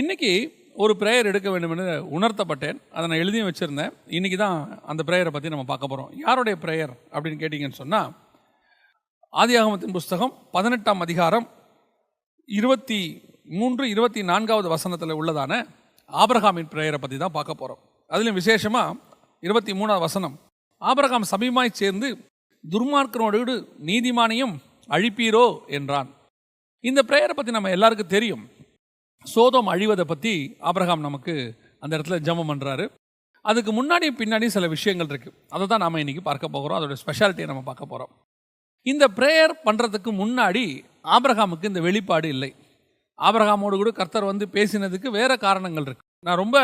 இன்னைக்கு ஒரு ப்ரேயர் எடுக்க வேண்டும் என்று உணர்த்தப்பட்டேன். அதை நான் எழுதியும் வச்சுருந்தேன். இன்னைக்கு தான் அந்த ப்ரேயரை பற்றி நம்ம பார்க்க போகிறோம் யாருடைய ப்ரேயர் அப்படின்னு கேட்டிங்கன்னு சொன்னால் ஆதியாகமத்தின் புஸ்தகம் பதினெட்டாம் அதிகாரம் இருபத்தி மூன்று இருபத்தி நான்காவது வசனத்தில் உள்ளதான ஆபிரகாமின் ப்ரேயரை பற்றி தான் பார்க்க போகிறோம் அதுலேயும் விசேஷமாக இருபத்தி மூணாவது வசனம் ஆபிரகாம் சமீபமாய் சேர்ந்து துர்மார்க்கனோடு நீதிமானையும் அழிப்பீரோ என்றான். இந்த ப்ரேயரை பற்றி நம்ம எல்லாருக்கும் தெரியும். சோதம் அழிவதை பற்றி ஆப்ரஹாம் நமக்கு அந்த இடத்துல ஜெபம் பண்ணுறாரு அதுக்கு முன்னாடி பின்னாடியும் சில விஷயங்கள் இருக்குது அதை தான் நாம் இன்றைக்கி பார்க்க போகிறோம் அதோட ஸ்பெஷாலிட்டியை நம்ம பார்க்க போகிறோம் இந்த ப்ரேயர் பண்ணுறதுக்கு முன்னாடி ஆப்ரஹாமுக்கு இந்த வெளிப்பாடு இல்லை. ஆபிரகாமோடு கூட கர்த்தர் வந்து பேசினதுக்கு வேறு காரணங்கள் இருக்குது நான் ரொம்ப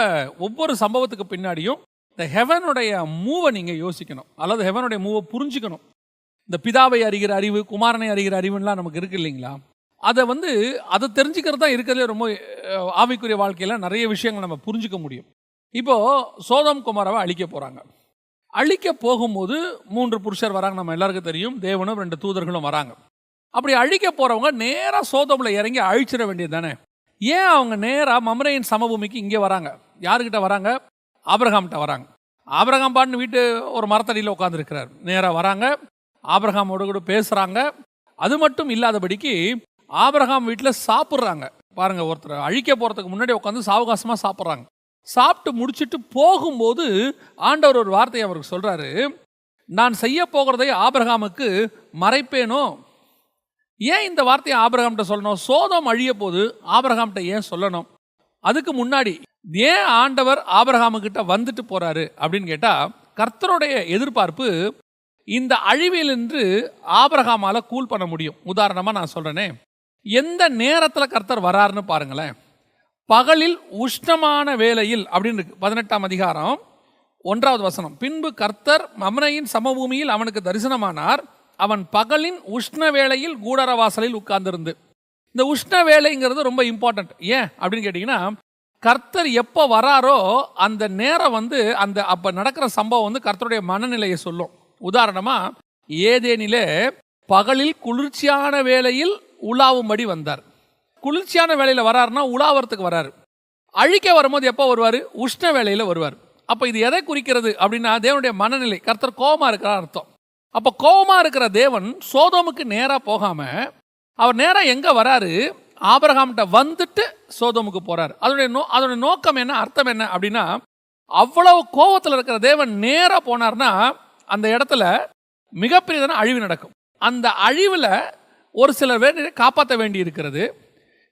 ஒவ்வொரு சம்பவத்துக்கு பின்னாடியும் இந்த ஹெவனுடைய மூவை நீங்கள் யோசிக்கணும். அல்லது ஹெவனுடைய மூவை புரிஞ்சுக்கணும். இந்த பிதாவை அறிகிற அறிவு குமாரனை அறிகிற அறிவுலாம் நமக்கு இருக்கு இல்லைங்களா? அதை வந்து அதை தெரிஞ்சுக்கிறது தான் இருக்கிறதே ரொம்ப ஆவிக்குரிய வாழ்க்கையில் நிறைய விஷயங்கள் நம்ம புரிஞ்சுக்க முடியும். இப்போது சோதம் குமாரவை அழிக்க போகிறாங்க அழிக்க போகும்போது மூன்று புருஷர் வராங்க நம்ம எல்லாருக்கும் தெரியும். தேவனும் ரெண்டு தூதர்களும் வராங்க. அப்படி அழிக்க போகிறவங்க நேராக சோதமில் இறங்கி அழிச்சிட வேண்டியது தானே? ஏன் அவங்க நேராக மமரையின் சமபூமிக்கு இங்கே வராங்க? யாருக்கிட்ட வராங்க? ஆப்ரஹாம்கிட்ட வராங்க. ஆப்ரஹாம் பாட்டுன்னு வீட்டு ஒரு மரத்தடியில் உட்காந்துருக்கிறார் நேராக வராங்க. ஆப்ரஹாமோட கூட பேசுகிறாங்க அது மட்டும் இல்லாதபடிக்கு ஆபரகாம் வீட்டில் சாப்பிட்றாங்க. பாருங்க ஒருத்தர் அழிக்க போகிறதுக்கு முன்னாடி உட்காந்து சாவகாசமாக சாப்பிட்றாங்க. சாப்பிட்டு முடிச்சிட்டு போகும்போது ஆண்டவர் ஒரு வார்த்தையை அவருக்கு சொல்கிறாரு நான் செய்ய போகிறதை ஆபிரகாமுக்கு மறைப்பேனோ? ஏன் இந்த வார்த்தையை ஆபிரகாம்கிட்ட சொல்லணும்? சோதம் அழிய போது ஆபிரகாம்கிட்ட ஏன் சொல்லணும்? அதுக்கு முன்னாடி ஏன் ஆண்டவர் ஆபிரகாமுக்கிட்ட வந்துட்டு போகிறாரு அப்படின்னு கேட்டால் கர்த்தருடைய எதிர்பார்ப்பு இந்த அழிவிலிருந்து ஆபிரகாமால கூல் பண்ண முடியும். உதாரணமாக நான் சொல்கிறேனே எந்த நேரத்தில் கர்த்தர் வராருன்னு பாருங்களேன். பகலில் உஷ்ணமான வேலையில் அப்படின்னு இருக்கு பதினெட்டாம் அதிகாரம் ஒன்றாவது வசனம். பின்பு கர்த்தர் மமனையின் சமபூமியில் அவனுக்கு தரிசனமானார். அவன் பகலின் உஷ்ண வேளையில் கூடார வாசலில் உட்கார்ந்திருந்து. இந்த உஷ்ண வேலைங்கிறது ரொம்ப இம்பார்ட்டன்ட் ஏன்? அப்படின்னு கேட்டிங்கன்னா கர்த்தர் எப்போ வராரோ அந்த நேரம் வந்து அந்த அப்போ நடக்கிற சம்பவம் வந்து கர்த்தருடைய மனநிலையை சொல்லும். உதாரணமாக ஏதேனிலே பகலில் குளிர்ச்சியான வேளையில் உலாவும்படி வந்தார். குளிர்ச்சியான வேலையில் வராருன்னா உலாவறதுக்கு வராரு. அழிக்க வரும்போது எப்போ வருவார்? உஷ்ண வேலையில் வருவார். அப்போ இது எதை குறிக்கிறது அப்படின்னா தேவனுடைய மனநிலை கர்த்தர் கோபமாக இருக்கிறார் அர்த்தம். அப்போ கோபமாக இருக்கிற தேவன் சோதோமுக்கு நேராக போகாமல் அவர் நேராக எங்கே வராரு? ஆபரகாம்கிட்ட வந்துட்டு சோதோமுக்கு போகிறார் அதனுடைய நோ அதனுடைய நோக்கம் என்ன அர்த்தம் என்ன அப்படின்னா அவ்வளவு கோபத்தில் இருக்கிற தேவன் நேராக போனார்னா அந்த இடத்துல மிகப்பெரியதான அழிவு நடக்கும். அந்த அழிவில் ஒரு சிலர் பேர் காப்பாற்ற வேண்டி இருக்கிறது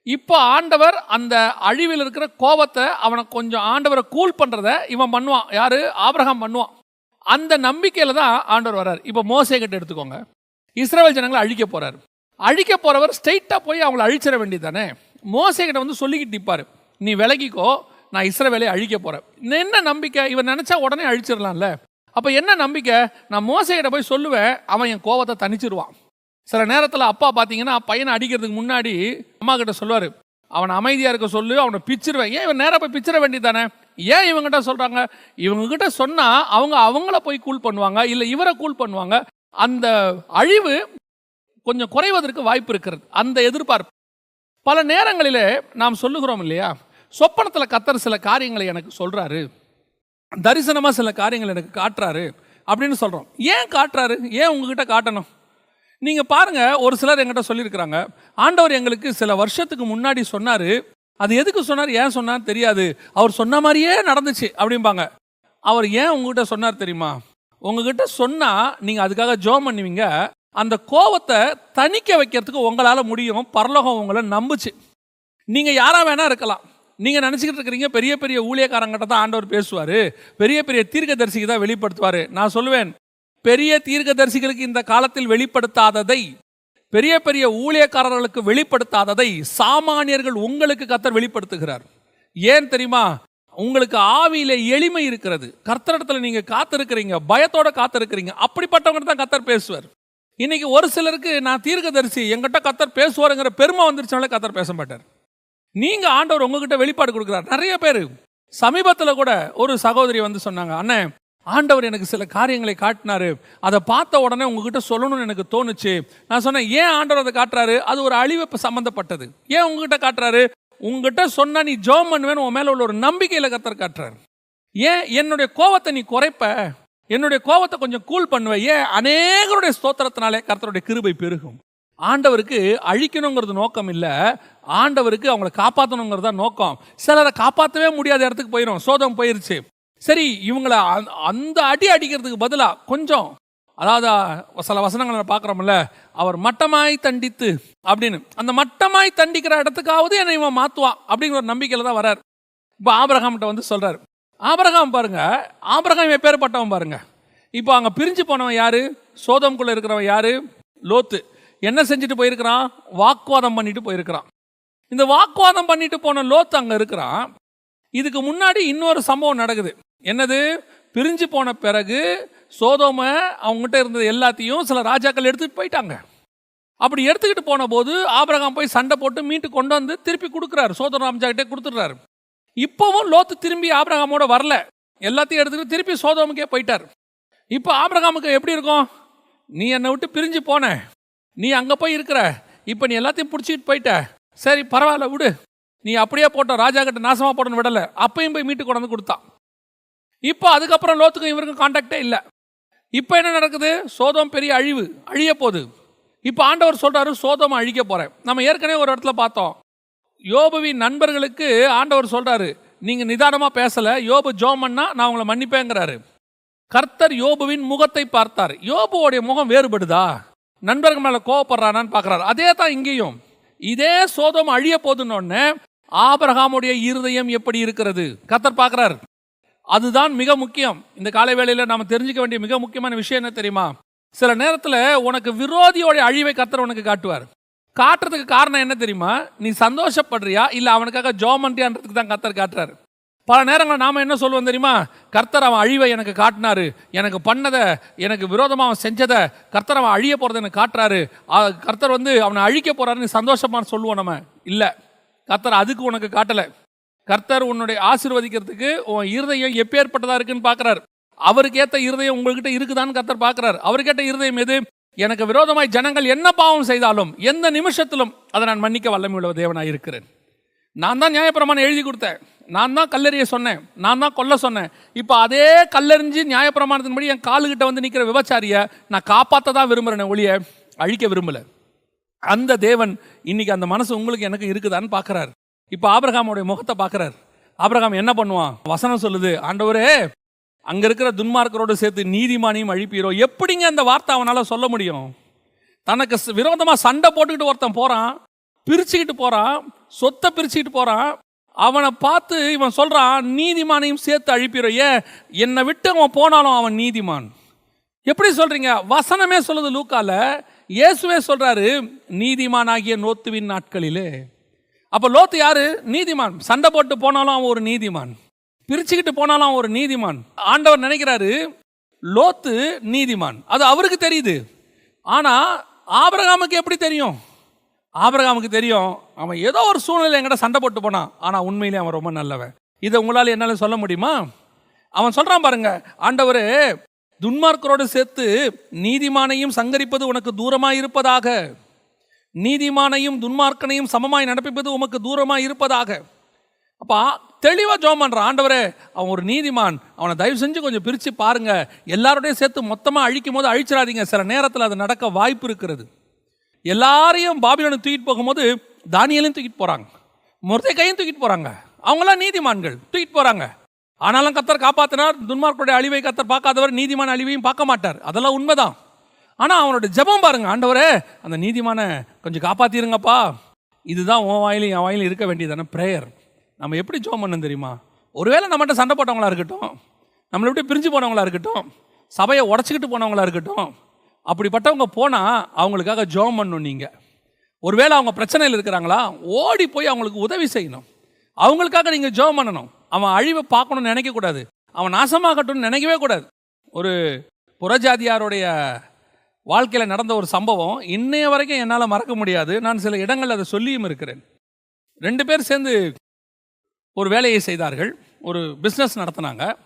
இப்போ ஆண்டவர் அந்த அழிவில் இருக்கிற கோபத்தை அவனை கொஞ்சம் ஆண்டவரை கூல் பண்ணுறத இவன் பண்ணுவான். யார்? ஆபிரகாம் பண்ணுவான். அந்த நம்பிக்கையில் தான் ஆண்டவர் வர்றார். இப்போ மோசை கிட்ட எடுத்துக்கோங்க. இஸ்ரேல் ஜனங்களை அழிக்க போகிறார் அழிக்க போகிறவர் ஸ்ட்ரெயிட்டாக போய் அவங்கள அழிச்சிட வேண்டியது தானே மோசை கிட்ட வந்து சொல்லிக்கிட்டு நிற்பார் நீ விலகிக்கோ நான் இஸ்ரவேலை அழிக்க போகிறேன் என்ன நம்பிக்கை? இவன் நினச்சா உடனே அழிச்சிடலாம்ல. அப்போ என்ன நம்பிக்கை? நான் மோசை கிட்ட போய் சொல்லுவேன் அவன் என் கோவத்தை தணிச்சிருவான். சில நேரத்தில் அப்பா பார்த்தீங்கன்னா பையனை அடிக்கிறதுக்கு முன்னாடி அம்மா கிட்ட சொல்லுவார் அவனை அமைதியாக இருக்க சொல்லு அவனை பிச்சிருவேன். ஏன் இவன் நேராக போய் பிச்சிட வேண்டியதானே ஏன் இவங்ககிட்ட சொல்கிறாங்க இவங்ககிட்ட சொன்னால் அவங்க அவங்கள போய் கூல் பண்ணுவாங்க இல்லை இவரை கூல் பண்ணுவாங்க. அந்த அழிவு கொஞ்சம் குறைவதற்கு வாய்ப்பு இருக்கிறது. அந்த எதிர்பார்ப்பு. பல நேரங்களிலே நாம் சொல்லுகிறோம் இல்லையா? சொப்பனத்தில் கத்தர் சில காரியங்களை எனக்கு சொல்கிறாரு தரிசனமாக சில காரியங்கள் எனக்கு காட்டுறாரு அப்படின்னு சொல்கிறோம் ஏன் காட்டுறாரு? ஏன் உங்ககிட்ட காட்டணும்? நீங்கள் பாருங்க ஒரு சிலர் என்கிட்ட சொல்லியிருக்கிறாங்க. ஆண்டவர் எங்களுக்கு சில வருஷத்துக்கு முன்னாடி சொன்னார். அது எதுக்கு சொன்னார்? ஏன் சொன்னார் தெரியாது. அவர் சொன்ன மாதிரியே நடந்துச்சு அப்படிம்பாங்க. அவர் ஏன் உங்ககிட்ட சொன்னார் தெரியுமா? உங்ககிட்ட சொன்னால் நீங்கள் அதுக்காக ஜோம் பண்ணுவீங்க. அந்த கோவத்தை தணிக்க வைக்கிறதுக்கு உங்களால் முடியும். பரலோகம் உங்களை நம்புச்சு. நீங்கள் யாராக வேணால் இருக்கலாம். நீங்கள் நினச்சிக்கிட்டு இருக்கிறீங்க பெரிய பெரிய ஊழியக்காரங்கிட்ட தான் ஆண்டவர் பேசுவார். பெரிய பெரிய தீர்க்கதரிசிக்கு தான் வெளிப்படுத்துவார். நான் சொல்லுவேன் பெரிய தீர்க்கதரிசிகளுக்கு இந்த காலத்தில் வெளிப்படுத்தாததை பெரிய பெரிய ஊழியக்காரர்களுக்கு வெளிப்படுத்தாததை சாமானியர்கள் உங்களுக்கு கத்தர் வெளிப்படுத்துகிறார். ஏன் தெரியுமா? உங்களுக்கு ஆவியில எளிமை இருக்கிறது. கர்த்தரிடத்துல நீங்க காத்திருக்கிறீங்க பயத்தோட காத்திருக்கிறீங்க. அப்படிப்பட்டவங்க தான் கத்தர் பேசுவார். இன்னைக்கு ஒரு சிலருக்கு நான் தீர்க்கதரிசி எங்கிட்ட கத்தர் பேசுவாருங்கிற பெருமை வந்துருச்சுனால கத்தர் பேச மாட்டார். நீங்க ஆண்டவர் உங்ககிட்ட வெளிப்பாடு கொடுக்குறார். நிறைய பேர். சமீபத்தில் கூட ஒரு சகோதரி வந்து சொன்னாங்க அண்ணே ஆண்டவர் எனக்கு சில காரியங்களை காட்டினாரு. அதை பார்த்த உடனே உங்ககிட்ட சொல்லணும்னு எனக்கு தோணுச்சு. நான் சொன்னேன் ஏன் ஆண்டவர் அதை காட்டுறாரு? அது ஒரு அழிவு சம்மந்தப்பட்டது ஏன் உங்ககிட்ட காட்டுறாரு? உங்ககிட்ட சொன்னா நீ ஜோம் பண்ணுவேன்னு உன் மேலே உள்ள ஒரு நம்பிக்கையில் கத்தர் காட்டுறாரு. ஏன் என்னுடைய கோவத்தை நீ குறைப்ப? என்னுடைய கோவத்தை கொஞ்சம் கூல் பண்ணுவ? ஏன் அநேகருடைய ஸ்தோத்திரத்தினாலே கர்த்தருடைய கிருபை பெருகும்? ஆண்டவருக்கு அழிக்கணுங்கிறது நோக்கம் இல்லை. ஆண்டவருக்கு அவங்கள காப்பாற்றணுங்கிறது தான் நோக்கம். சிலரை காப்பாற்றவே முடியாத இடத்துக்கு போயிடும் சோதம் போயிருச்சு. சரி இவங்களை அந்த- அந்த அடி அடிக்கிறதுக்கு பதிலாக கொஞ்சம் அதாவது சில வசனங்களை பார்க்குறோம்ல அவர் மட்டமாய் தண்டித்து அப்படின்னு. அந்த மட்டமாய் தண்டிக்கிற இடத்துக்காவது என்னை இவன் மாற்றுவான் அப்படிங்கிற ஒரு நம்பிக்கையில் தான் வரார் இப்போ ஆபரகாம்கிட்ட வந்து சொல்கிறார் ஆபரகாம் பாருங்க ஆபரகாம் எப்பேற்பட்டவன் பாருங்க. இப்போ அங்கே பிரிஞ்சு போனவன் யார்? சோதம்குள்ளே இருக்கிறவன் யார்? லோத்து. என்ன செஞ்சுட்டு போயிருக்கிறான்? வாக்குவாதம் பண்ணிட்டு போயிருக்கிறான். இந்த வாக்குவாதம் பண்ணிட்டு போன லோத்து அங்கே இருக்கிறான். இதுக்கு முன்னாடி இன்னொரு சம்பவம் நடக்குது. என்னது? பிரிஞ்சு போன பிறகு சோதோம அவங்ககிட்ட இருந்தது எல்லாத்தையும் சில ராஜாக்கள் எடுத்துகிட்டு போயிட்டாங்க. அப்படி எடுத்துக்கிட்டு போன போது ஆபரகாம் போய் சண்டை போட்டு மீட்டு கொண்டு வந்து திருப்பி கொடுக்குறாரு. சோதர ராமஜாக்கிட்டே கொடுத்துட்றாரு. இப்போவும் லோத்து திரும்பி ஆபரகாமோட வரல. எல்லாத்தையும் எடுத்துக்கிட்டு திருப்பி சோதோமுக்கே போயிட்டார். இப்போ ஆபிரகாமுக்கு எப்படி இருக்கும்? நீ என்னை விட்டு பிரிஞ்சு போன. நீ அங்கே போய் இருக்கிற. இப்போ நீ எல்லாத்தையும் பிடிச்சிக்கிட்டு போயிட்ட. சரி பரவாயில்ல விடு. நீ அப்படியே போட்ட ராஜா கிட்ட நாசமாக போடணும் விடலை. அப்பையும் போய் மீட்டு கொண்டு வந்து கொடுத்தான் இப்போ அதுக்கப்புறம் லோத்துக்கும் இவருக்கும் காண்டாக்டே இல்லை. இப்போ என்ன நடக்குது? சோதம் பெரிய அழிவு. அழிய போகுது. இப்போ ஆண்டவர் சொல்கிறாரு சோதம் அழிக்க போகிறேன் நம்ம ஏற்கனவே ஒரு இடத்துல பார்த்தோம். யோபுவின் நண்பர்களுக்கு ஆண்டவர் சொல்கிறாரு நீங்கள் நிதானமாக பேசலை. யோபு ஜோமன்னா நான் உங்களை மன்னிப்பேங்கிறாரு. கர்த்தர் யோபுவின் முகத்தை பார்த்தார். யோபுவோடைய முகம் வேறுபடுதா? நண்பர்கள் மேலே கோவப்படுறானான்னு பார்க்குறாரு. அதே தான் இங்கேயும். இதே சோதம் அழிய போதுன்னொன்னே ஆபரகாமுடைய இருதயம் எப்படி இருக்கிறது? கர்த்தர் பார்க்குறாரு. அதுதான் மிக முக்கியம். இந்த காலை வேளையில் நாம் தெரிஞ்சுக்க வேண்டிய மிக முக்கியமான விஷயம் என்ன தெரியுமா? சில நேரத்தில் உனக்கு விரோதியோடைய அழிவை கர்த்தர் உனக்கு காட்டுவார். காட்டுறதுக்கு காரணம் என்ன தெரியுமா? நீ சந்தோஷப்படுறியா? இல்லை அவனுக்காக ஜோமன்றியான்றதுக்கு தான் கத்தர் காட்டுறாரு. பல நேரங்களில் நாம் என்ன சொல்லுவோம் தெரியுமா? கர்த்தர் அவன் அழிவை எனக்கு காட்டினாரு. எனக்கு பண்ணதை எனக்கு விரோதமாக அவன் செஞ்சதை கர்த்தர் அவன் அழிய போகிறத எனக்கு காட்டுறாரு. கர்த்தர் வந்து அவனை அழிக்க போகிறாருன்னு சந்தோஷமாக சொல்லுவோம் நம்ம. இல்லை. கர்த்தர் அதுக்கு உனக்கு காட்டலை. கர்த்தர் உன்னுடைய ஆசிர்வதிக்கிறதுக்கு உன் இருதயம் எப்பேற்பட்டதா இருக்குன்னு பார்க்குறாரு அவருக்கு இருதயம் உங்ககிட்ட இருக்குதான்னு கர்த்தர் பார்க்கறாரு அவருக்கு இருதயம் எது? எனக்கு விரோதமாய் ஜனங்கள் என்ன பாவம் செய்தாலும் எந்த நிமிஷத்திலும் அதை நான் மன்னிக்க வல்லமை உள்ள தேவனாக இருக்கிறேன். நான் தான் நியாயப்பிரமாணம் எழுதி கொடுத்தேன். நான் தான் கல்லறிய சொன்னேன். நான் தான் கொல்ல சொன்னேன். இப்போ அதே கல்லறிஞ்சு நியாயப்பிரமாணத்தின்படி என் காலுகிட்ட வந்து நிற்கிற விபச்சாரியை நான் காப்பாற்ற தான் விரும்புகிறேன் ஒழிய அழிக்க விரும்பலை. அந்த தேவன் இன்னைக்கு அந்த மனசு உங்களுக்கு எனக்கு இருக்குதான்னு பார்க்குறாரு இப்போ ஆபிரகாமுடைய முகத்தை பார்க்குறார் ஆபிரகாம் என்ன பண்ணுவான்? வசனம் சொல்லுது ஆண்டவரே அங்கே இருக்கிற துன்மார்க்கரோடு சேர்த்து நீதிமானையும் அழிப்பீரோ? எப்படிங்க அந்த வார்த்தை அவனால் சொல்ல முடியும்? தனக்கு விரோதமாக சண்டை போட்டுக்கிட்டு ஒருத்தன் போகிறான் பிரிச்சுக்கிட்டு போகிறான் சொத்தை பிரிச்சுக்கிட்டு போகிறான் அவனை பார்த்து இவன் சொல்கிறான் நீதிமானையும் சேர்த்து அழிப்பீரோ? ஏன்? என்னை விட்டு அவன் போனாலும் அவன் நீதிமான். எப்படி சொல்கிறீங்க வசனமே சொல்லுது லூக்கால. இயேசுவே சொல்கிறாரு நீதிமானாகிய நோத்துவின் நாட்களிலே. அப்போ லோத்து யாரு? நீதிமான். சண்டை போட்டு போனாலும் அவன் ஒரு நீதிமான். பிரிச்சுக்கிட்டு போனாலும் அவன் ஒரு நீதிமான். ஆண்டவர் நினைக்கிறாரு லோத்து நீதிமான். அது அவருக்கு தெரியுது. ஆனால் ஆபரகாமுக்கு எப்படி தெரியும்? ஆபரகாமுக்கு தெரியும் அவன் ஏதோ ஒரு சூழ்நிலை என்கிட்ட சண்டை போட்டு போனான். ஆனால் உண்மையிலே அவன் ரொம்ப நல்லவன். இதை உங்களால் என்னால் சொல்ல முடியுமா? அவன் சொல்கிறான் பாருங்க ஆண்டவர் துன்மார்க்கரோடு சேர்த்து நீதிமானையும் சங்கரிப்பது உனக்கு தூரமாக இருப்பதாக நீதிமானையும் துன்மார்க்கனையும் சமமாய் நடப்பிப்பது உமக்கு தூரமாக இருப்பதாக. அப்பா தெளிவாக ஜோம் பண்ணுறான் ஆண்டவரே அவன் ஒரு நீதிமான். அவனை தயவு செஞ்சு கொஞ்சம் பிரித்து பாருங்க. எல்லாரோடையும் சேர்த்து மொத்தமாக அழிக்கும் போது அழிச்சிடாதீங்க. சில நேரத்தில் அது நடக்க வாய்ப்பு இருக்கிறது. எல்லாரையும் பாபிலனு தூக்கிட்டு போகும்போது தானியலையும் தூக்கிட்டு போகிறாங்க போறாங்க. முருதைக்கையும் தூக்கிட்டு போகிறாங்க அவங்களாம் நீதிமான்கள். தூக்கிட்டு போகிறாங்க ஆனாலும் கத்தர் காப்பாற்றினார் துன்மார்க்குடைய அழிவை கத்தர் பார்க்காதவர் நீதிமான அழிவையும் பார்க்க மாட்டார். அதெல்லாம் உண்மைதான். ஆனால் அவனோட ஜெபம் பாருங்க ஆண்டவரே அந்த நீதிமான கொஞ்சம் காப்பாத்திருங்கப்பா. இதுதான் உன் வாயிலும் என் வாயிலும் இருக்க வேண்டியதான ப்ரேயர் நம்ம எப்படி ஜோம் பண்ணணும் தெரியுமா? ஒருவேளை நம்மகிட்ட சண்டை போட்டவங்களா இருக்கட்டும் நம்மளை விட்டு பிரிஞ்சு போனவங்களா இருக்கட்டும் சபையை உடச்சிக்கிட்டு போனவங்களா இருக்கட்டும் அப்படிப்பட்டவங்க போனால் அவங்களுக்காக ஜோம் பண்ணணும் நீங்கள் ஒருவேளை அவங்க பிரச்சனையில் இருக்கிறாங்களா ஓடி போய் அவங்களுக்கு உதவி செய்யணும். அவங்களுக்காக நீங்கள் ஜோம் பண்ணணும். அவன் அழிவை பார்க்கணும்னு நினைக்கக்கூடாது. அவன் நாசமாகட்டும்னு நினைக்கவே கூடாது. ஒரு புறஜாதியாருடைய வாழ்க்கையில் நடந்த ஒரு சம்பவம் இன்னைய வரைக்கும் என்னால் மறக்க முடியாது. நான் சில இடங்களில் அதை சொல்லியும் இருக்கிறேன். ரெண்டு பேர் சேர்ந்து ஒரு வேலையை செய்தார்கள். ஒரு பிஸ்னஸ் நடத்தினாங்க.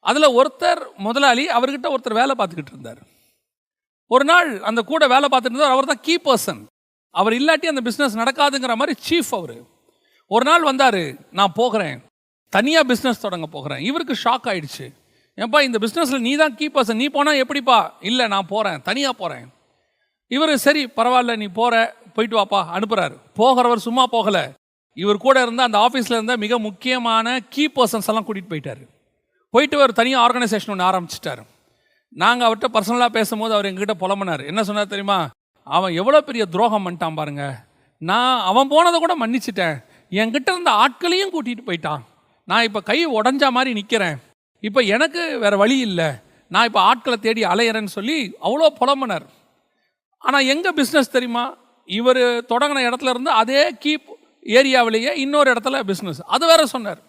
அதில் ஒருத்தர் முதலாளி அவர்கிட்ட ஒருத்தர் வேலை பார்த்துக்கிட்டு இருந்தார். ஒரு நாள் அந்த கூட வேலை பார்த்துட்டு இருந்தார். அவர் தான் கீ பர்சன் அவர் இல்லாட்டி அந்த பிஸ்னஸ் நடக்காதுங்கிற மாதிரி சீஃப் அவர். ஒரு நாள் வந்தார் நான் போகிறேன். தனியாக பிஸ்னஸ் தொடங்க போகிறேன். இவருக்கு ஷாக் ஆயிடுச்சு. ஏப்பா இந்த பிஸ்னஸில் நீ தான் கீ பர்சன் நீ போனால் எப்படிப்பா? இல்லை நான் போகிறேன் தனியாக போகிறேன் இவர் சரி பரவாயில்ல நீ போகிற போயிட்டு வாப்பா அனுப்புகிறாரு போகிறவர் சும்மா போகலை. இவர் கூட இருந்தால் அந்த ஆஃபீஸில் இருந்தால் மிக முக்கியமான கீ பர்சன்ஸ் எல்லாம் கூட்டிகிட்டு போயிட்டார். போயிட்டு அவர் தனியாக ஆர்கனைசேஷன் ஒன்று ஆரம்பிச்சிட்டாரு. நாங்கள் அவர்கிட்ட பர்சனலாக பேசும்போது அவர் எங்ககிட்ட புலம்புனார். என்ன சொன்னார் தெரியுமா? அவன் எவ்வளோ பெரிய துரோகம் பண்ணிட்டான் பாருங்க. நான் அவன் போனதை கூட மன்னிச்சிட்டேன். என்கிட்ட இருந்த ஆட்களையும் கூட்டிகிட்டு போயிட்டான். நான் இப்போ கை உடஞ்சா மாதிரி நிற்கிறேன் இப்போ எனக்கு வேறு வழி இல்லை. நான் இப்போ ஆட்களை தேடி அலையிறேன்னு சொல்லி அவ்வளோ புலம்புனார். ஆனால் எங்கே பிஸ்னஸ் தெரியுமா? இவர் தொடங்கின இடத்துல இருந்து அதே கீப் ஏரியாவிலேயே இன்னொரு இடத்துல பிஸ்னஸ் அது வேற சொன்னார்.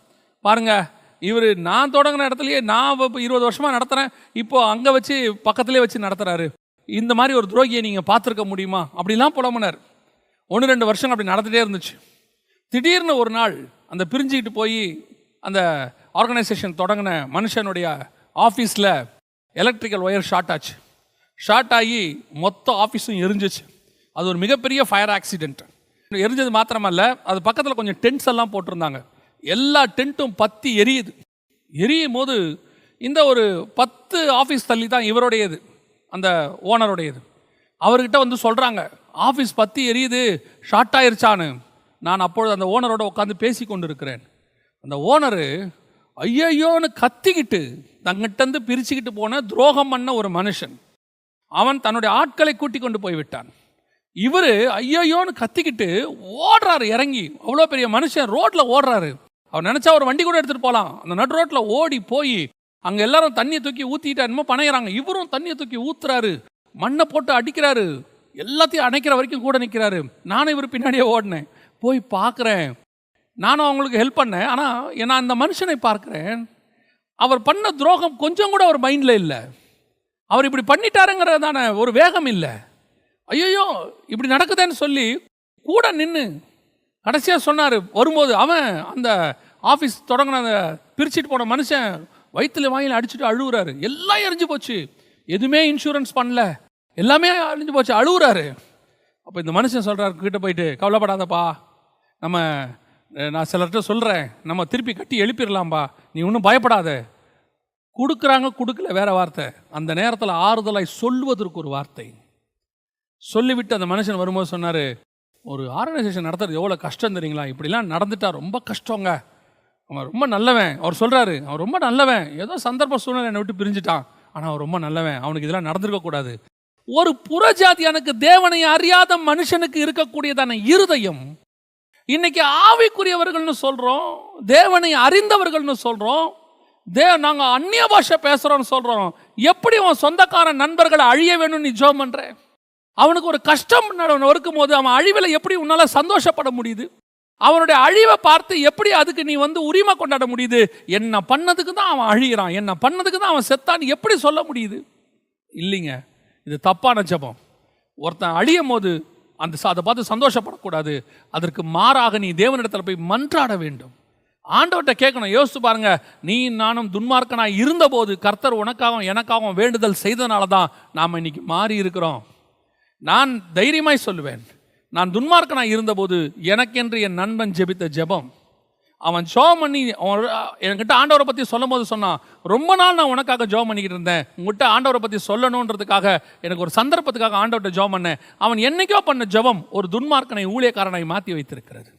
பாருங்கள் இவர் நான் தொடங்கின இடத்துலையே நான் இப்போ இருபது வருஷமாக நடத்துகிறேன் இப்போது அங்கே வச்சு பக்கத்துலேயே வச்சு நடத்துகிறாரு இந்த மாதிரி ஒரு துரோகியை நீங்கள் பார்த்துருக்க முடியுமா? அப்படிலாம் புலம்புனார். ஒன்று ரெண்டு வருஷம் அப்படி நடந்துகிட்டே இருந்துச்சு. திடீர்னு ஒரு நாள் அந்த பிரிஞ்சுக்கிட்டு போய் அந்த ஆர்கனைசேஷன் தொடங்கின மனுஷனுடைய ஆஃபீஸில் எலக்ட்ரிக்கல் ஒயர் ஷார்ட் ஆச்சு. ஷார்ட் ஆகி மொத்த ஆஃபீஸும் எரிஞ்சிச்சு. அது ஒரு மிகப்பெரிய ஃபயர் ஆக்சிடென்ட் எரிஞ்சது மாத்திரமல்ல அது பக்கத்தில் கொஞ்சம் டென்ட்ஸ் எல்லாம் போட்டிருந்தாங்க. எல்லா டென்ட்டும் பத்தி எரியுது. எரியும் போது இந்த ஒரு பத்து ஆஃபீஸ் தள்ளி தான் இவருடையது அந்த ஓனருடையது. அவர்கிட்ட வந்து சொல்கிறாங்க ஆஃபீஸ் பற்றி எரியுது ஷார்ட் ஆயிருச்சான்னு. நான் அப்பொழுது அந்த ஓனரோட உட்காந்து பேசி கொண்டு இருக்கிறேன் அந்த ஓனரு ஐயையோன்னு கத்திக்கிட்டு தங்கிட்டந்து பிரிச்சுக்கிட்டு போன துரோகம் பண்ண ஒரு மனுஷன். அவன் தன்னுடைய ஆட்களை கூட்டி கொண்டு போய் விட்டான் இவர் ஐயோயோன்னு கத்திக்கிட்டு ஓடுறாரு இறங்கி. அவ்வளோ பெரிய மனுஷன் ரோட்டில் ஓடுறாரு. அவர் நினச்சா ஒரு வண்டி கூட எடுத்துகிட்டு போகலாம் அந்த நடு ரோட்டில் ஓடி போய் அங்கே எல்லாரும் தண்ணியை தூக்கி ஊற்றிட்டு என்னமோ பணையிறாங்க. இவரும் தண்ணியை தூக்கி ஊற்றுறாரு மண்ணை போட்டு அடிக்கிறாரு. எல்லாத்தையும் அணைக்கிற வரைக்கும் கூட நிற்கிறாரு நானும் இவர் பின்னாடியே ஓடினேன். போய் பார்க்குறேன் நானும் அவங்களுக்கு ஹெல்ப் பண்ணேன். ஆனால் நான் அந்த மனுஷனை பார்க்குறேன். அவர் பண்ண துரோகம் கொஞ்சம் கூட அவர் மைண்டில் இல்லை. அவர் இப்படி பண்ணிட்டாருங்கிறதான ஒரு வேகம் இல்லை. ஐயோ இப்படி நடக்குதுன்னு சொல்லி கூட நின்று கடைசியாக சொன்னார். வரும்போது அவன் அந்த ஆஃபீஸ் தொடங்கின அந்த பிரிச்சுட்டு போன மனுஷன் வயிற்றுல வாயில் அடிச்சுட்டு அழுகுறாரு எல்லாம் எரிஞ்சு போச்சு. எதுவுமே இன்சூரன்ஸ் பண்ணல. எல்லாமே அழிஞ்சு போச்சு. அழுகுறாரு அப்போ இந்த மனுஷன் சொல்கிறாரு கிட்ட போயிட்டு கவலைப்படாதப்பா. நம்ம நான் சிலர்கிட்ட சொல்கிறேன் நம்ம திருப்பி கட்டி எழுப்பிடலாம்பா நீ ஒன்றும் பயப்படாத. கொடுக்குறாங்க கொடுக்கல வேற வார்த்தை. அந்த நேரத்தில் ஆறுதலாய் சொல்வதற்கு ஒரு வார்த்தை. சொல்லிவிட்டு அந்த மனுஷன் வரும்போது சொன்னார் ஒரு ஆர்கனைசேஷன் நடத்துறது எவ்வளோ கஷ்டம் தெரியுங்களா? இப்படிலாம் நடந்துட்டா ரொம்ப கஷ்டங்க. அவன் ரொம்ப நல்லவன். அவர் சொல்கிறாரு அவன் ரொம்ப நல்லவன். ஏதோ சந்தர்ப்ப சூழ்நிலை என்னை விட்டு பிரிஞ்சுட்டான். ஆனால் அவன் ரொம்ப நல்லவன். அவனுக்கு இதெல்லாம் நடந்திருக்கக்கூடாது ஒரு ஒரு புறஜாதியானுக்கு தேவனை அறியாத மனுஷனுக்கு இருக்கக்கூடியதான இருதயம் இன்னைக்கு ஆவிக்குரியவர்கள்னு சொல்கிறோம் தேவனை அறிந்தவர்கள்னு சொல்கிறோம் தே நாங்கள் அந்நிய பாஷை பேசுகிறோம்னு சொல்கிறோம் எப்படி உன் சொந்தக்காரன் நண்பர்களை அழிய வேணும்னு நீ ஜோம் அவனுக்கு ஒரு கஷ்டம் இருக்கும் போது அவன் அழிவில் எப்படி உன்னால் சந்தோஷப்பட முடியுது? அவனுடைய அழிவை பார்த்து எப்படி அதுக்கு நீ வந்து உரிமை கொண்டாட முடியுது? என்ன பண்ணதுக்கு தான் அவன் அழிகிறான் என்ன பண்ணதுக்கு தான் அவன் செத்தான்னு எப்படி சொல்ல முடியுது? இல்லைங்க இது தப்பான ஜெபம். ஒருத்தன் அழியும் போது அந்த அதை பார்த்து சந்தோஷப்படக்கூடாது. அதற்கு மாறாக நீ தேவனிடத்தில் போய் மன்றாட வேண்டும். ஆண்டவர்கிட்ட கேட்கணும். யோசித்து பாருங்க. நீ நானும் துன்மார்க்கனாய் இருந்தபோது கர்த்தர் உனக்காகவும் எனக்காகவும் வேண்டுதல் செய்தனால தான் நாம் இன்னைக்கு மாறி இருக்கிறோம். நான் தைரியமாய் சொல்லுவேன். நான் துன்மார்க்கனாய் இருந்தபோது எனக்கென்று என் நண்பன் ஜெபித்த ஜெபம் அவன் ஜோம் பண்ணி அவன் என்கிட்ட ஆண்டவரை பற்றி சொல்லும் போது சொன்னான் ரொம்ப நாள் நான் உனக்காக ஜோம் பண்ணிக்கிட்டு இருந்தேன். உங்ககிட்ட ஆண்டவரை பற்றி சொல்லணுன்றதுக்காக எனக்கு ஒரு சந்தர்ப்பத்துக்காக ஆண்டவர்கிட்ட ஜோம் பண்ணேன். அவன் என்னைக்கோ பண்ண ஜெபம் ஒரு துன்மார்க்கனை ஊழியக்காரனை மாற்றி வைத்திருக்கிறது.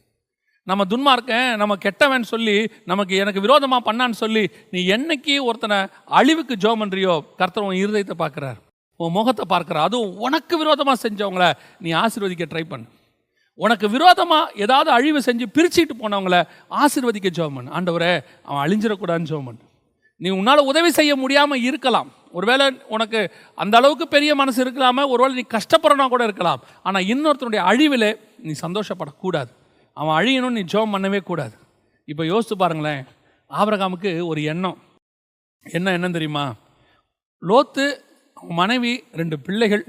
நம்ம துன்மார்க்கன் நம்ம கெட்டவன் சொல்லி நமக்கு எனக்கு விரோதமாக பண்ணான்னு சொல்லி நீ என்னைக்கு ஒருத்தனை அழிவுக்கு ஜோம் பண்ணுறியோ கர்த்தர் உன் இருதயத்தை பார்க்குறார். உன் முகத்தை பார்க்குற அதுவும் உனக்கு விரோதமாக செஞ்சவங்கள நீ ஆசீர்வதிக்க ட்ரை பண்ணு. உனக்கு விரோதமாக ஏதாவது அழிவு செஞ்சு பிரிச்சுட்டு போனவங்கள ஆசிர்வதிக்க ஜோமன் பண்ணு. ஆண்டவரே அவன் அழிஞ்சிடக்கூடாதுன்னு ஜோமன் பண்ணு. நீ உன்னால் உதவி செய்ய முடியாமல் இருக்கலாம். ஒருவேளை உனக்கு அந்த அளவுக்கு பெரிய மனசு இருக்கலாம ஒருவேளை நீ கஷ்டப்படுறனா கூட இருக்கலாம். ஆனால் இன்னொருத்தனுடைய அழிவில் நீ சந்தோஷப்படக்கூடாது. அவன் அழியணும்னு நீ ஜோம் பண்ணவே கூடாது. இப்போ யோசித்து பாருங்களேன். ஆபரகாமுக்கு ஒரு எண்ணம். என்ன என்ன தெரியுமா? லோத்து மனைவி ரெண்டு பிள்ளைகள்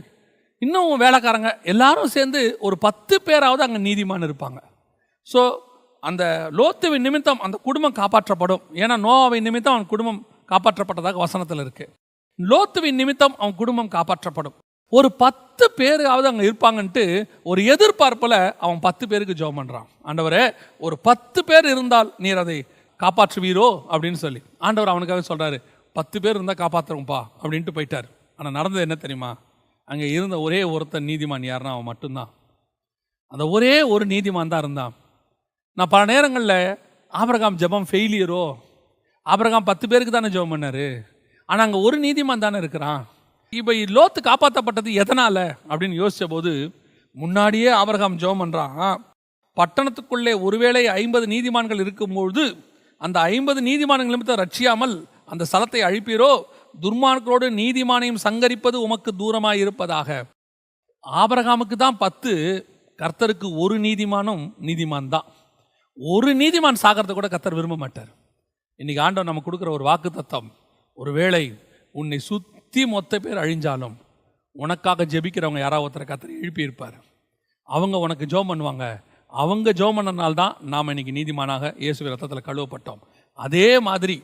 இன்னும் வேலைக்காரங்க எல்லாரும் சேர்ந்து ஒரு பத்து பேராவது அங்கே நீதிமான் இருப்பாங்க. ஸோ அந்த லோத்துவின் நிமித்தம் அந்த குடும்பம் காப்பாற்றப்படும். ஏன்னா நோவாவின் நிமித்தம் அவன் குடும்பம் காப்பாற்றப்பட்டதாக வசனத்தில் இருக்குது லோத்துவின் நிமித்தம் அவன் குடும்பம் காப்பாற்றப்படும். ஒரு பத்து பேராவது அங்கே இருப்பாங்கன்ட்டு ஒரு எதிர்பார்ப்பில் அவன் பத்து பேருக்கு ஜோம் பண்ணுறான் ஆண்டவரே ஒரு பத்து பேர் இருந்தால் நீர் அதை காப்பாற்றுவீரோ? அப்படின்னு சொல்லி. ஆண்டவர் அவனுக்காக சொல்கிறாரு பத்து பேர் இருந்தால் காப்பாற்றுறோம்ப்பா அப்படின்ட்டு போயிட்டார். ஆனால் நடந்தது என்ன தெரியுமா? அங்கே இருந்த ஒரே ஒருத்தன் நீதிமான் யாருன்னா அவன் மட்டும்தான். அந்த ஒரே ஒரு நீதிமான் தான் இருந்தான். நான் பல நேரங்களில் ஆபிரகாம் ஜெபம் ஃபெயிலியரோ ஆபிரகாம் பத்து பேருக்கு தானே ஜபம் பண்ணார். ஆனால் அங்கே ஒரு நீதிமான் தானே இருக்கிறான். இப்போ லோத்து காப்பாற்றப்பட்டது எதனால்? அப்படின்னு யோசித்த போது முன்னாடியே ஆபிரகாம் ஜெபம் பண்ணுறான் பட்டணத்துக்குள்ளே ஒருவேளை ஐம்பது நீதிமான்கள் இருக்கும்பொழுது அந்த ஐம்பது நீதிமான்கள் நிமித்தம் ரட்சியாமல் அந்த ஸ்தலத்தை அழிப்பீரோ? துர்மான்களோடு நீதிமானையும் சங்கரிப்பது உமக்கு தூரமாக இருப்பதாக ஆபரகாமுக்கு தான் பத்து கர்த்தருக்கு ஒரு நீதிமானும் நீதிமான் தான். ஒரு நீதிமான் சாகிறத கூட கர்த்தர் விரும்ப மாட்டார். இன்றைக்கி ஆண்டவன் நம்ம கொடுக்குற ஒரு வாக்கு தத்தம் ஒருவேளை உன்னை சுற்றி மொத்த பேர் அழிஞ்சாலும் உனக்காக ஜெபிக்கிறவங்க யாராவது ஒருத்தரை கர்த்தர் எழுப்பியிருப்பார். அவங்க உனக்கு ஜோம் பண்ணுவாங்க. அவங்க ஜோம் பண்ணனால்தான் நாம் இன்னைக்கு நீதிமானாக இயேசு ரத்தத்தில் கழுவப்பட்டோம். அதே மாதிரி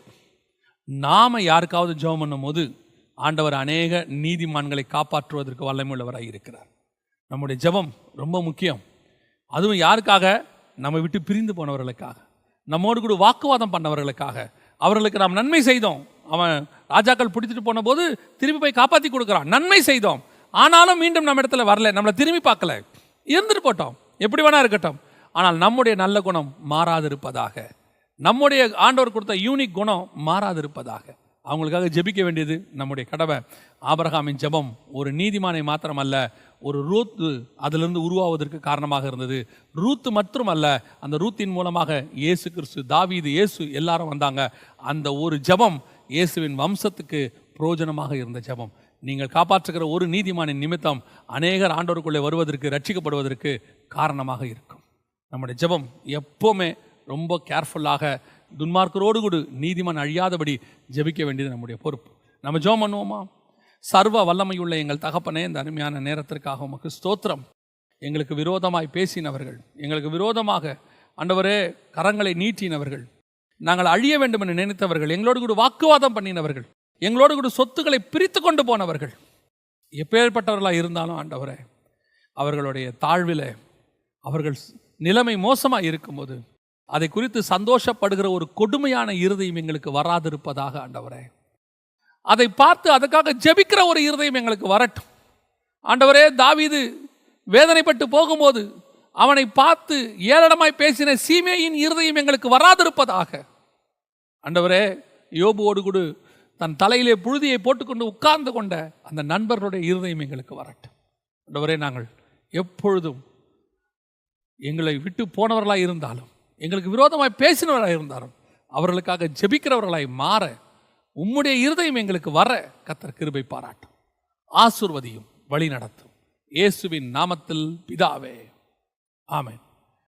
நாம் யாருக்காவது ஜெபம் பண்ணும்போது ஆண்டவர் அநேக நீதிமான்களை காப்பாற்றுவதற்கு வல்லமையுள்ளவராக இருக்கிறார். நம்முடைய ஜெபம் ரொம்ப முக்கியம். அதுவும் யாருக்காக? நம்ம விட்டு பிரிந்து போனவர்களுக்காக. நம்மோடு கூட வாக்குவாதம் பண்ணவர்களுக்காக. அவர்களுக்கு நாம் நன்மை செய்தோம். அவன் ராஜாக்கள் பிடிச்சிட்டு போன போது திரும்பி போய் காப்பாற்றி கொடுக்குறான். நன்மை செய்தோம். ஆனாலும் மீண்டும் நம்ம இடத்துல வரல. நம்மளை திரும்பி பார்க்கல. இருந்துட்டு போட்டோம். எப்படி வேணா இருக்கட்டும். ஆனால் நம்முடைய நல்ல குணம் மாறாதிருப்பதாக நம்முடைய ஆண்டவர் கொடுத்த யூனிக் குணம் மாறாதிருப்பதாக. அவங்களுக்காக ஜெபிக்க வேண்டியது நம்முடைய கடவை ஆபரகாமின் ஜெபம் ஒரு நீதிமானை மாத்திரமல்ல ஒரு ரூத்து அதிலிருந்து உருவாவதற்கு காரணமாக இருந்தது. ரூத்து மற்றும் அல்ல அந்த ரூத்தின் மூலமாக இயேசு கிறிஸ்து தாவீது இயேசு எல்லாரும் வந்தாங்க. அந்த ஒரு ஜெபம் இயேசுவின் வம்சத்துக்கு புரோஜனமாக இருந்த ஜெபம். நீங்கள் காப்பாற்றுகிற ஒரு நீதிமானின் நிமித்தம் அநேகர் ஆண்டவருக்குள்ளே வருவதற்கு ரட்சிக்கப்படுவதற்கு காரணமாக இருக்கும். நம்முடைய ஜெபம் எப்போவுமே ரொம்ப கேர்ஃபுல்லாக துன்மார்க்கரோடு கூட நீதிமன் அழியாதபடி ஜெபிக்க வேண்டியது நம்முடைய பொறுப்பு. நம்ம ஜோம் பண்ணுவோமா? சர்வ வல்லமையுள்ள எங்கள் தகப்பனே இந்த அருமையான நேரத்திற்காக உமக்கு ஸ்தோத்திரம். எங்களுக்கு விரோதமாய் பேசினவர்கள் எங்களுக்கு விரோதமாக ஆண்டவரே கரங்களை நீட்டினவர்கள் நாங்கள் அழிய வேண்டும் என்று நினைத்தவர்கள் எங்களோடு கூட வாக்குவாதம் பண்ணினவர்கள் எங்களோடு கூட சொத்துக்களை பிரித்து கொண்டு போனவர்கள். எப்பேற்பட்டவர்களாக இருந்தாலும் ஆண்டவரே அவர்களுடைய தாழ்வில் அவர்கள் நிலைமை மோசமாக இருக்கும்போது அதை குறித்து சந்தோஷப்படுகிற ஒரு கொடுமையான இருதயம் எங்களுக்கு வராதிருப்பதாக ஆண்டவரே. அதை பார்த்து அதுக்காக ஜெபிக்கிற ஒரு இருதயம் எங்களுக்கு வரட்டும். ஆண்டவரே தாவிது வேதனைப்பட்டு போகும்போது அவனை பார்த்து ஏளனமாய் பேசின சீமேயின் இருதயம் எங்களுக்கு வராதிருப்பதாக. ஆண்டவரே யோபுவோடு கூட தன் தலையிலே புழுதியை போட்டுக்கொண்டு உட்கார்ந்து கொண்ட அந்த நண்பர்களுடைய இருதயம் எங்களுக்கு வரட்டும். ஆண்டவரே நாங்கள் எப்பொழுதும் எங்களை விட்டு போனவர்களாக இருந்தாலும் எங்களுக்கு விரோதமாய் பேசினவராக இருந்தாலும் அவர்களுக்காக ஜெபிக்கிறவர்களாய் மாற உம்முடைய இருதயம் எங்களுக்கு வர கத்தர் கிருபை பாராட்டும். ஆசுர்வதியும் வழி நடத்தும் இயேசுவின் நாமத்தில் பிதாவே. ஆமேன்.